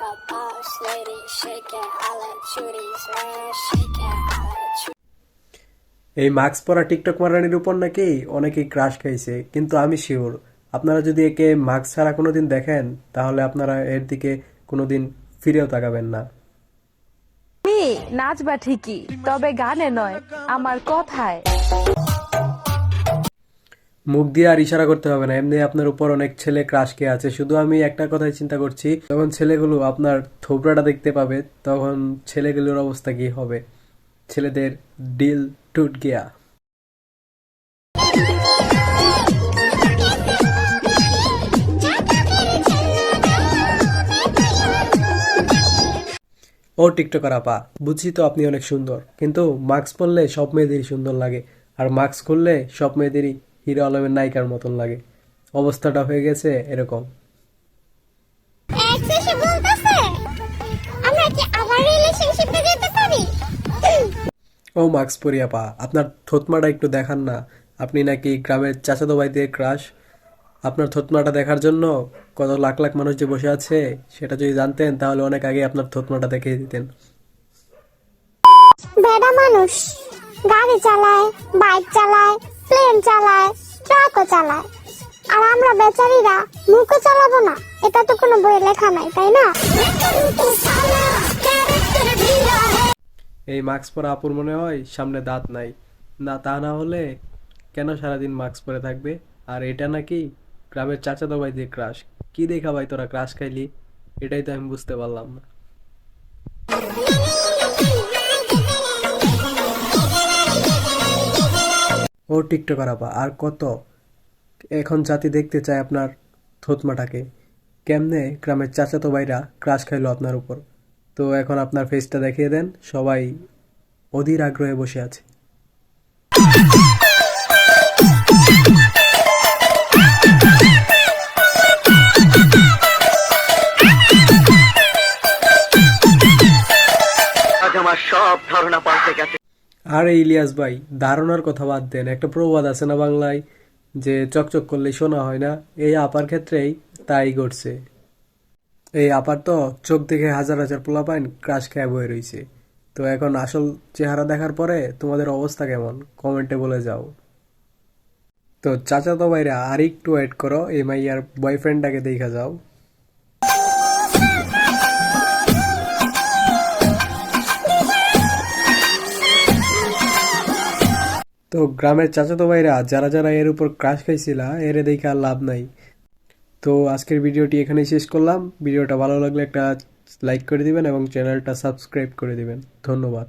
like a lady. Shake it, all the cuties, man. Shake it, all the cuties. এই mask পরা TikTok মারানির উপর নাকি অনেকেই ক্রাশ খাইছে কিন্তু আমি শিওর আপনারা যদি একে মাস্ক ছাড়া কোনোদিন দেখেন তাহলে আপনারা এর দিকে কোনোদিন ফিরেও তাকাবেন না নাচবা ঠিকই তবে গানে নয় আমার কথায় মুখ দিয়ে আর ইশারা করতে হবে না। এমনি আপনার উপর অনেক ছেলে ক্রাশ খেয়ে আছে। শুধু আমি একটা কথাই চিন্তা করছি, যখন ছেলেগুলো আপনার থোবরাটা দেখতে পাবে, তখন ছেলেগুলোর অবস্থা কি হবে? ছেলেদের ডিল টুট গিয়া। ও টিকটকার আপা বুঝছি তো আপনি অনেক সুন্দর। কিন্তু মাস্ক পরলে সব মেয়েদেরই সুন্দর লাগে। আর মাস্ক খুললে সব মেয়েদেরই হিরো আলমের নায়িকার মতন লাগে। অবস্থাটা হয়ে গেছে এরকম। ও মাস্ক পরি আপা আপনার থতমাটা একটু দেখান না। আপনি নাকি গ্রামের চাচাতো ভাইদের ক্রাশ আপনার থতমাটা দেখার জন্য কত লাখ লাখ মানুষ যে বসে আছে সেটা যদি জানতেন তাহলে অনেক আগে আপনার থতমাটা দেখিয়ে দিতেন। বেডা মানুষ গাড়ি চালায় বাইক চালায় প্লেন চালায়, ট্রাকও চালায়। আর আমরা বেচারিরা মুখও চালাবো না। এটা তো কোনো বইয়ে লেখা নাই, তাই না? এই মাস্ক পরা আপুর মনে হয় সামনে দাঁত নাই। না, তা না হলে কেন সারাদিন মাস্ক পরে থাকবে? আর এটা নাকি গ্রামের চাচাতো ভাই দিয়ে ক্রাশ কি দেখা ভাই তোরা ক্রাশ খাইলি? এটাই তো আমি বুঝতে পারলাম না। ও টিকটকার আপা, আর কত? এখন জাতি দেখতে চায় আপনার থতমাটাকে। কেমনে? গ্রামের চাচাতো ভাইরা ক্রাশ খাইলো আপনার উপর। তো এখন আপনার ফেসটা দেখিয়ে দেন, সবাই অধীর আগ্রহে বসে আছে। আমার সব ধারণা পাল্টে গেছে। আরে ইলিয়াস ভাই ধারণার কথা বাদ দেন। একটা প্রবাদ আছে না বাংলায়, যে চকচক করলে শোনা হয় না? এই আপার ক্ষেত্রেই তাই ঘটছে। এই আপার তো চোখ দেখে হাজার হাজার পোলাপাইন ক্রাশ খেয়ে বয়ে রইছে। তো এখন আসল চেহারা দেখার পরে তোমাদের অবস্থা কেমন? কমেন্টে বলে যাও। তো চাচা তো ভাইরা, আর একটু ওয়েট করো, এই মাইয়ার বয়ফ্রেন্ডটাকে দেখা যাও। তো গ্রামের চাচাতো ভাইরা যারা যারা এর উপর ক্রাশ খাইছিলা, এর দেখে আর লাভ নাই। তো আজকের ভিডিওটি এখানেই শেষ করলাম। ভিডিওটা ভালো লাগলে একটা লাইক করে দিবেন এবং চ্যানেলটা সাবস্ক্রাইব করে দিবেন। ধন্যবাদ।